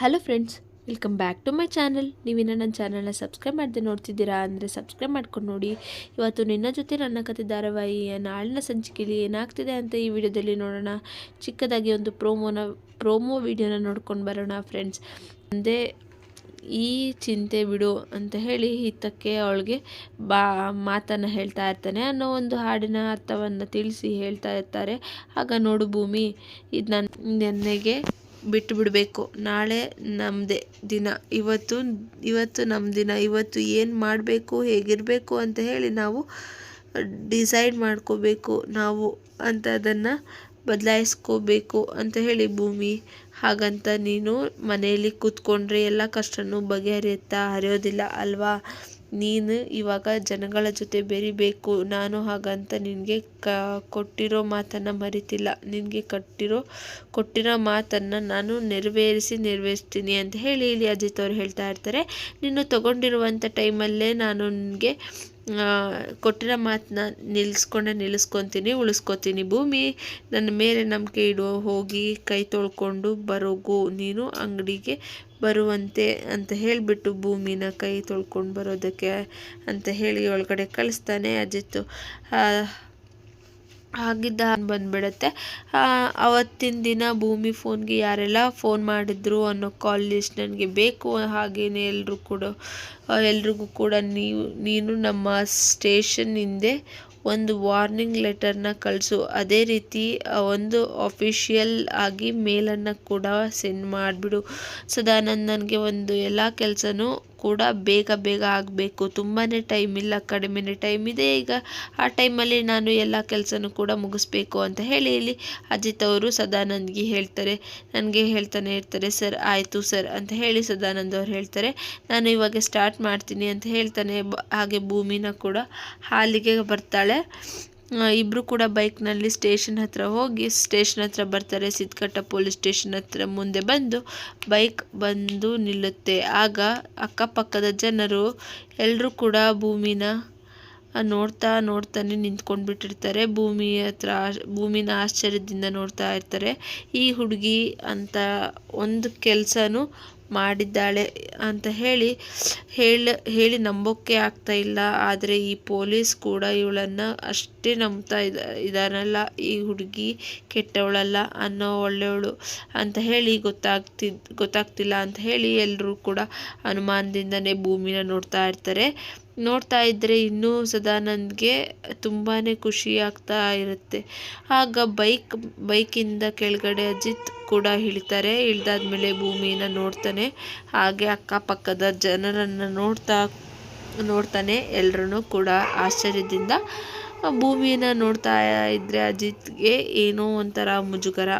Hello friends welcome back to my channel ನೀವಿನ್ನ ನನ್ನ ಚಾನಲ್ನ subscribe ಮಾಡದೆ ನೋಡ್ತಿದ್ದೀರಾ ಅಂದರೆ ಸಬ್ಸ್ಕ್ರೈಬ್ ಮಾಡ್ಕೊಂಡು ನೋಡಿ. ಇವತ್ತು ನಿನ್ನ ಜೊತೆ ನನ್ನ ಕತೆ ಧಾರಾವಾಹಿಯ ನಾಳಿನ ಸಂಚಿಕೆಯಲ್ಲಿ ಏನಾಗ್ತಿದೆ ಅಂತ ಈ ವಿಡಿಯೋದಲ್ಲಿ ನೋಡೋಣ. ಚಿಕ್ಕದಾಗಿ ಒಂದು ಪ್ರೋಮೋನ, ಪ್ರೋಮೋ ವಿಡಿಯೋನ ನೋಡ್ಕೊಂಡು ಬರೋಣ ಫ್ರೆಂಡ್ಸ್ ಒಂದೇ ಈ ಚಿಂತೆ ಬಿಡು ಅಂತ ಹೇಳಿ ಹಿತಕ್ಕೆ ಅವಳಿಗೆ ಬಾ, ಮಾತನ್ನು ಹೇಳ್ತಾ ಇರ್ತಾನೆ. ಅನ್ನೋ ಒಂದು ಹಾಡಿನ ಅರ್ಥವನ್ನು ತಿಳಿಸಿ ಹೇಳ್ತಾ ಇರ್ತಾರೆ. ಆಗ ನೋಡು ಭೂಮಿ, ಇದು ನನ್ನ ನನಗೆ ಬಿಟ್ಟು ಬಿಡಬೇಕು ನಾಳೆ ನಮ್ಮದೇ ದಿನ. ಇವತ್ತು ಇವತ್ತು ನಮ್ಮ ದಿನ. ಇವತ್ತು ಏನು ಮಾಡಬೇಕು, ಹೇಗಿರಬೇಕು ಅಂತ ಹೇಳಿ ನಾವು ಡಿಸೈಡ್ ಮಾಡ್ಕೋಬೇಕು. ನಾವು ಅಂತ ಅದನ್ನು ಬದಲಾಯಿಸ್ಕೋಬೇಕು ಅಂತ ಹೇಳಿ ಭೂಮಿ, ಹಾಗಂತ ನೀನು ಮನೆಯಲ್ಲಿ ಕೂತ್ಕೊಂಡ್ರೆ ಎಲ್ಲ ಕಷ್ಟನೂ ಬಗೆಹರಿಯುತ್ತಾ ಹರಿಯೋದಿಲ್ಲ ಅಲ್ವಾ? ನೀನು ಇವಾಗ ಜನಗಳ ಜೊತೆ ಬೆರಿಬೇಕು, ನಾನು ಹಾಗಂತ ನಿನಗೆ ಕ, ಕೊಟ್ಟಿರೋ ಮಾತನ್ನು ಮರಿತಿಲ್ಲ. ನಿನಗೆ ಕಟ್ಟಿರೋ, ಕೊಟ್ಟಿರೋ ಮಾತನ್ನು ನಾನು ನೆರವೇರಿಸಿ ನೆರವೇರಿಸ್ತೀನಿ ಅಂತ ಹೇಳಿ ಇಲ್ಲಿ ಅಜಿತ್ ಅವ್ರು ಹೇಳ್ತಾ ಇರ್ತಾರೆ. ನೀನು ತಗೊಂಡಿರುವಂಥ ಟೈಮಲ್ಲೇ ನಾನು ನಿನಗೆ ಕೊಟ್ಟಿರೋ ಮಾತನ್ನ ನಿಲ್ಲಿಸ್ಕೊಂಡೆ ನಿಲ್ಲಿಸ್ಕೊತೀನಿ ಉಳಿಸ್ಕೊತೀನಿ. ಭೂಮಿ ನನ್ನ ಮೇಲೆ ನಂಬಿಕೆ ಇಡು, ಹೋಗಿ ಕೈ ತೊಳ್ಕೊಂಡು ಬರೋಗು ನೀನು ಅಂಗಡಿಗೆ ಬರುವಂತೆ ಅಂತ ಹೇಳಿಬಿಟ್ಟು ಭೂಮಿನ ಕೈ ತೊಳ್ಕೊಂಡು ಬರೋದಕ್ಕೆ ಅಂತ ಹೇಳಿ ಒಳಗಡೆ ಕಳಿಸ್ತಾನೆ ಅಜಿತ್ತು. ಆಗಿದ್ದ ಬಂದ್ಬಿಡುತ್ತೆ. ಅವತ್ತಿನ ದಿನ ಭೂಮಿ ಫೋನ್ಗೆ ಯಾರೆಲ್ಲ ಫೋನ್ ಮಾಡಿದ್ರು ಅನ್ನೋ ಕಾಲ್ ಲಿಸ್ಟ್ ನನಗೆ ಬೇಕು ಹಾಗೆಯೇ ಎಲ್ಲರೂ ಕೂಡ ಎಲ್ರಿಗೂ ಕೂಡ ನೀವು, ನೀನು ನಮ್ಮ ಸ್ಟೇಷನ್ ಹಿಂದೆ ಒಂದು ವಾರ್ನಿಂಗ್ ಲೆಟರ್ನ ಕಳಿಸು. ಅದೇ ರೀತಿ ಒಂದು ಅಫಿಷಿಯಲ್ ಆಗಿ ಮೇಲನ್ನು ಕೂಡ ಸೆಂಡ್ ಮಾಡಿಬಿಡು. ಸದಾನಂದ್ ನನಗೆ ಒಂದು ಎಲ್ಲ ಕೆಲಸನೂ ಕೂಡ ಬೇಗ ಬೇಗ ಆಗಬೇಕು. ತುಂಬಾ ಟೈಮ್ ಇಲ್ಲ ಕಡಿಮೆ ಟೈಮ್ ಇದೆ. ಈಗ ಆ ಟೈಮಲ್ಲಿ ನಾನು ಎಲ್ಲ ಕೆಲಸನೂ ಕೂಡ ಮುಗಿಸ್ಬೇಕು ಅಂತ ಹೇಳಿ ಇಲ್ಲಿ ಅಜಿತ್ ಅವರು ಸದಾನಂದ್ಗೆ ಹೇಳ್ತಾರೆ. ನನಗೆ ಹೇಳ್ತಾನೆ ಇರ್ತಾರೆ, ಸರ್, ಆಯಿತು ಸರ್ ಅಂತ ಹೇಳಿ ಸದಾನಂದ್ ಅವ್ರು ಹೇಳ್ತಾರೆ. ನಾನು ಇವಾಗ ಸ್ಟಾರ್ಟ್ ಮಾಡ್ತೀನಿ ಅಂತ ಹೇಳ್ತಾನೆ. ಹಾಗೆ ಭೂಮಿನ ಕೂಡ ಹಾಲಿಗೆ ಬರ್ತಾಳೆ. ಇಬ್ಬರು ಕೂಡ ಬೈಕ್ನಲ್ಲಿ ಸ್ಟೇಷನ್ ಹತ್ರ ಹೋಗಿ ಸ್ಟೇಷನ್ ಹತ್ರ ಬರ್ತಾರೆ. ಸಿದ್ಕಟ್ಟ ಪೊಲೀಸ್ ಸ್ಟೇಷನ್ ಹತ್ರ ಮುಂದೆ ಬಂದು ಬೈಕ್ ಬಂದು ನಿಲ್ಲುತ್ತೆ. ಆಗ ಅಕ್ಕಪಕ್ಕದ ಜನರು ಎಲ್ಲರೂ ಕೂಡ ಭೂಮಿನ ನೋಡ್ತಾ ನೋಡ್ತಾನೆ ನಿಂತ್ಕೊಂಡು ಬಿಟ್ಟಿರ್ತಾರೆ ಭೂಮಿ ಹತ್ರ ಭೂಮಿನ ಆಶ್ಚರ್ಯದಿಂದ ನೋಡ್ತಾ ಇರ್ತಾರೆ. ಈ ಹುಡುಗಿ ಅಂತ ಒಂದು ಕೆಲಸನೂ ಮಾಡಿದ್ದಾಳೆ ಅಂತ ಹೇಳಿ ಹೇಳಿ ಹೇಳಿ ನಂಬೋಕ್ಕೆ ಆಗ್ತಾ ಇಲ್ಲ. ಆದರೆ ಈ ಪೊಲೀಸ್ ಕೂಡ ಇವಳನ್ನು ಅಷ್ಟೇ ನಂಬ್ತಾ ಇದ್ದ ಇದ್ದಾನಲ್ಲ ಈ ಹುಡುಗಿ ಕೆಟ್ಟವಳಲ್ಲ ಅನ್ನೋ ಒಳ್ಳೆಯವಳು ಅಂತ ಹೇಳಿ ಗೊತ್ತಾಗ್ತಿ, ಗೊತ್ತಾಗ್ತಿಲ್ಲ ಅಂತ ಹೇಳಿ ಎಲ್ಲರೂ ಕೂಡ ಅನುಮಾನದಿಂದನೇ ಭೂಮಿನ ನೋಡ್ತಾ ಇರ್ತಾರೆ. ನೋಡ್ತಾ ಇದ್ದರೆ ಇನ್ನೂ ಸದಾನಂದ್ಗೆ ತುಂಬಾ ಖುಷಿ ಆಗ್ತಾ ಇರುತ್ತೆ. ಆಗ ಬೈಕ್, ಬೈಕಿಂದ ಕೆಳಗಡೆ ಅಜಿತ್ ಕೂಡ ಇಳಿತಾರೆ. ಇಳಿದಾದ್ಮೇಲೆ ಭೂಮಿಯನ್ನು ನೋಡ್ತಾನೆ. ಹಾಗೆ ಅಕ್ಕಪಕ್ಕದ ಜನರನ್ನು ನೋಡ್ತಾ, ನೋಡ್ತಾನೆ. ಎಲ್ಲರೂ ಕೂಡ ಆಶ್ಚರ್ಯದಿಂದ ಭೂಮಿಯನ್ನು ನೋಡ್ತಾ ಇದ್ದರೆ ಅಜಿತ್ಗೆ ಏನೋ ಒಂಥರ ಮುಜುಗರ.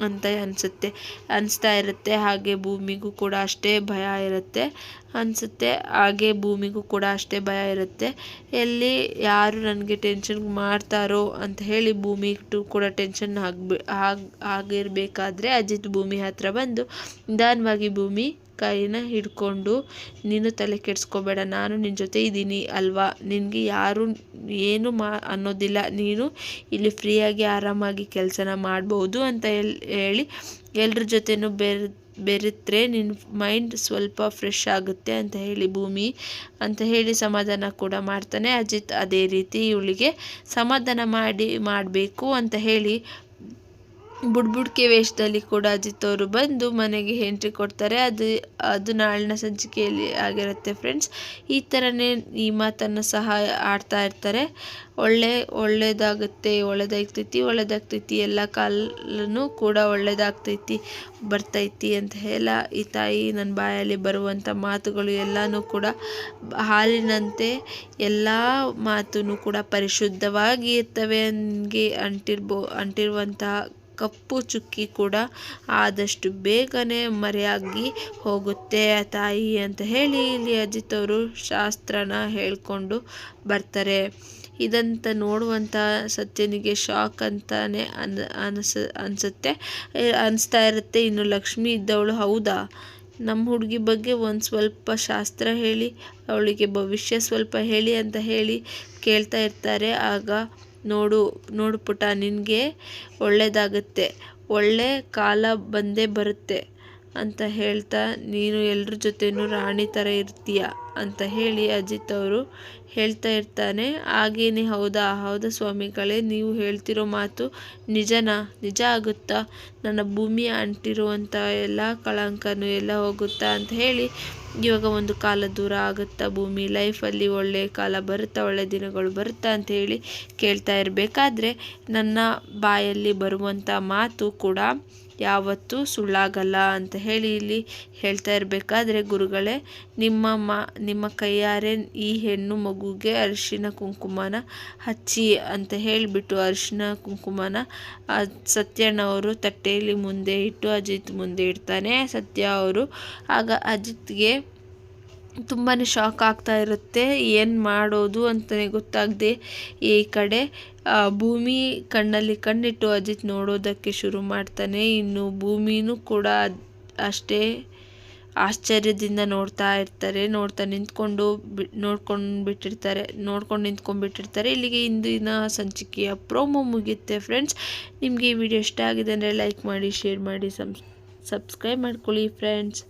ಅಂತ ಅನಿಸುತ್ತೆ. ಅನಿಸ್ತಾ ಇರುತ್ತೆ. ಹಾಗೆ ಭೂಮಿಗೂ ಕೂಡ ಅಷ್ಟೇ ಭಯ ಇರುತ್ತೆ. ಅನಿಸುತ್ತೆ. ಹಾಗೆ ಭೂಮಿಗೂ ಕೂಡ ಅಷ್ಟೇ ಭಯ ಇರುತ್ತೆ. ಎಲ್ಲಿ ಯಾರು ನನಗೆ ಟೆನ್ಷನ್ ಮಾಡ್ತಾರೋ ಅಂತ ಹೇಳಿ ಭೂಮಿಗೂ ಕೂಡ ಟೆನ್ಷನ್ ಆಗ್ಬಿ ಆಗಿ ಆಗಿರಬೇಕಾದ್ರೆ ಅಜಿತ್ ಭೂಮಿ ಹತ್ರ ಬಂದು ನಿಧಾನವಾಗಿ ಭೂಮಿ ಕೈನ ಹಿಡ್ಕೊಂಡು ನೀನು ತಲೆ ಕೆಡಿಸ್ಕೋಬೇಡ, ನಾನು ನಿನ್ನ ಜೊತೆ ಇದ್ದೀನಿ ಅಲ್ವಾ? ನಿನಗೆ ಯಾರು ಏನು ಮಾ ಅನ್ನೋದಿಲ್ಲ, ನೀನು ಇಲ್ಲಿ ಫ್ರೀಯಾಗಿ ಆರಾಮಾಗಿ ಕೆಲಸನ ಮಾಡ್ಬೋದು ಅಂತ ಹೇಳಿ ಎಲ್ಲರ ಜೊತೆನೂ ಬೇರೆ, ಬೆರೆತ್ರೆ ನಿನ್ನ ಮೈಂಡ್ ಸ್ವಲ್ಪ ಫ್ರೆಶ್ ಆಗುತ್ತೆ ಅಂತ ಹೇಳಿ ಭೂಮಿ. ಅಂತ ಹೇಳಿ ಸಮಾಧಾನ ಕೂಡ ಮಾಡ್ತಾನೆ ಅಜಿತ್. ಅದೇ ರೀತಿ ಇವಳಿಗೆ ಸಮಾಧಾನ ಮಾಡಿ ಮಾಡಬೇಕು ಅಂತ ಹೇಳಿ ಬುಡ್ಬುಡ್ಕೆ ವೇಷದಲ್ಲಿ ಕೂಡ ಅಜಿತ್ ಅವರು ಬಂದು ಮನೆಗೆ ಎಂಟ್ರಿ ಕೊಡ್ತಾರೆ. ಅದು ಅದು ನಾಳಿನ ಸಂಚಿಕೆಯಲ್ಲಿ ಆಗಿರುತ್ತೆ ಫ್ರೆಂಡ್ಸ್ ಈ ಥರನೇ ಈ ಮಾತನ್ನು ಸಹ ಆಡ್ತಾ ಇರ್ತಾರೆ. ಒಳ್ಳೆ ಒಳ್ಳೆಯದಾಗುತ್ತೆ ಒಳ್ಳೆದಾಗ್ತೈತಿ ಒಳ್ಳೆದಾಗ್ತೈತಿ, ಎಲ್ಲ ಕಾಲನೂ ಕೂಡ ಒಳ್ಳೆಯದಾಗ್ತೈತಿ ಬರ್ತೈತಿ ಅಂತ ಎಲ್ಲ ಈ ತಾಯಿ ನನ್ನ ಬಾಯಲ್ಲಿ ಬರುವಂಥ ಮಾತುಗಳು ಎಲ್ಲನೂ ಕೂಡ ಹಾಲಿನಂತೆ ಎಲ್ಲ ಮಾತೂ ಕೂಡ ಪರಿಶುದ್ಧವಾಗಿ ಇರ್ತವೆ ಹಂಗೆ ಅಂಟಿರ್ಬೋ, ಅಂಟಿರುವಂತಹ ಕಪ್ಪು ಚುಕ್ಕಿ ಕೂಡ ಆದಷ್ಟು ಬೇಗನೆ ಮರೆಯಾಗಿ ಹೋಗುತ್ತೆ. ತಾಯಿ ಅಂತ ಹೇಳಿ ಇಲ್ಲಿ ಅಜಿತ್ ಅವರು ಶಾಸ್ತ್ರನ ಹೇಳಿಕೊಂಡು ಬರ್ತಾರೆ. ಇದಂತ ನೋಡುವಂಥ ಸತ್ಯನಿಗೆ ಶಾಕ್ ಅಂತಾನೆ ಅನ್, ಅನಿಸ, ಅನಿಸುತ್ತೆ. ಅನಿಸ್ತಾ ಇರುತ್ತೆ. ಇನ್ನು ಲಕ್ಷ್ಮಿ ಇದ್ದವಳು ಹೌದಾ? ನಮ್ಮ ಹುಡುಗಿ ಬಗ್ಗೆ ಒಂದು ಸ್ವಲ್ಪ ಶಾಸ್ತ್ರ ಹೇಳಿ, ಅವಳಿಗೆ ಭವಿಷ್ಯ ಸ್ವಲ್ಪ ಹೇಳಿ ಅಂತ ಹೇಳಿ ಕೇಳ್ತಾ ಇರ್ತಾರೆ. ಆಗ ನೋಡು ನೋಡು ಪುಟ ನಿನಗೆ ಒಳ್ಳೆಯದಾಗತ್ತೆ ಒಳ್ಳೆ ಕಾಲ ಬಂದೇ ಬರುತ್ತೆ ಅಂತ ಹೇಳ್ತಾ, ನೀನು ಎಲ್ಲರ ಜೊತೆನೂ ರಾಣಿ ಥರ ಇರ್ತೀಯ ಅಂತ ಹೇಳಿ ಅಜಿತ್ ಅವರು ಹೇಳ್ತಾ ಇರ್ತಾನೆ. ಹಾಗೇನೆ ಹೌದಾ? ಹೌದಾ ಸ್ವಾಮಿಗಳೇ, ನೀವು ಹೇಳ್ತಿರೋ ಮಾತು ನಿಜನಾ? ನಿಜ ಆಗುತ್ತಾ? ನನ್ನ ಭೂಮಿ ಅಂಟಿರುವಂಥ ಎಲ್ಲ ಕಳಂಕನೂ ಎಲ್ಲ ಹೋಗುತ್ತಾ ಅಂತ ಹೇಳಿ ಇವಾಗ ಒಂದು ಕಾಲ ದೂರ ಆಗುತ್ತಾ, ಭೂಮಿ ಲೈಫಲ್ಲಿ ಒಳ್ಳೆಯ ಕಾಲ ಬರುತ್ತಾ, ಒಳ್ಳೆಯ ದಿನಗಳು ಬರುತ್ತಾ ಅಂತ ಹೇಳಿ ಕೇಳ್ತಾ ಇರಬೇಕಾದ್ರೆ ನನ್ನ ಬಾಯಲ್ಲಿ ಬರುವಂಥ ಮಾತು ಕೂಡ ಯಾವತ್ತೂ ಸುಳ್ಳಾಗಲ್ಲ ಅಂತ ಹೇಳಿ ಇಲ್ಲಿ ಹೇಳ್ತಾ ಇರಬೇಕಾದ್ರೆ ಗುರುಗಳೇ, ನಿಮ್ಮ ಮಾ, ನಿಮ್ಮ ಕೈಯಾರೆ ಈ ಹೆಣ್ಣು ಮಗುಗೆ ಅರಿಶಿನ ಕುಂಕುಮನ ಹಚ್ಚಿ ಅಂತ ಹೇಳಿಬಿಟ್ಟು ಅರಿಶಿನ ಕುಂಕುಮನ ಸತ್ಯಣ್ಣವರು ತಟ್ಟೆಯಲ್ಲಿ ಮುಂದೆ ಇಟ್ಟು ಅಜಿತ್ ಮುಂದೆ ಇಡ್ತಾನೆ. ಸತ್ಯ ಅವರು ಆಗ ಅಜಿತ್ಗೆ ತುಂಬಾ ಶಾಕ್ ಆಗ್ತಾ ಇರುತ್ತೆ, ಏನು ಮಾಡೋದು ಅಂತಲೇ ಗೊತ್ತಾಗದೆ ಈ ಕಡೆ ಭೂಮಿ ಕಣ್ಣಲ್ಲಿ ಕಣ್ಣಿಟ್ಟು ಅಜಿತ್ ನೋಡೋದಕ್ಕೆ ಶುರು ಮಾಡ್ತಾನೆ. ಇನ್ನು ಭೂಮಿನೂ ಕೂಡ ಅಷ್ಟೇ ಆಶ್ಚರ್ಯದಿಂದ ನೋಡ್ತಾ ಇರ್ತಾರೆ, ನೋಡ್ತಾ ನಿಂತ್ಕೊಂಡು ಬಿ, ನೋಡ್ಕೊಂಡು ಬಿಟ್ಟಿರ್ತಾರೆ, ನೋಡ್ಕೊಂಡು ನಿಂತ್ಕೊಂಡ್ಬಿಟ್ಟಿರ್ತಾರೆ. ಇಲ್ಲಿಗೆ ಇಂದಿನ ಸಂಚಿಕೆಯ ಪ್ರೋಮೋ ಮುಗಿಯುತ್ತೆ ಫ್ರೆಂಡ್ಸ್. ನಿಮಗೆ ಈ ವಿಡಿಯೋ ಇಷ್ಟ ಆಗಿದೆ ಅಂದರೆ ಲೈಕ್ ಮಾಡಿ, ಶೇರ್ ಮಾಡಿ ಸಬ್ಸ್ಕ್ರೈಬ್ ಮಾಡ್ಕೊಳ್ಳಿ ಫ್ರೆಂಡ್ಸ್.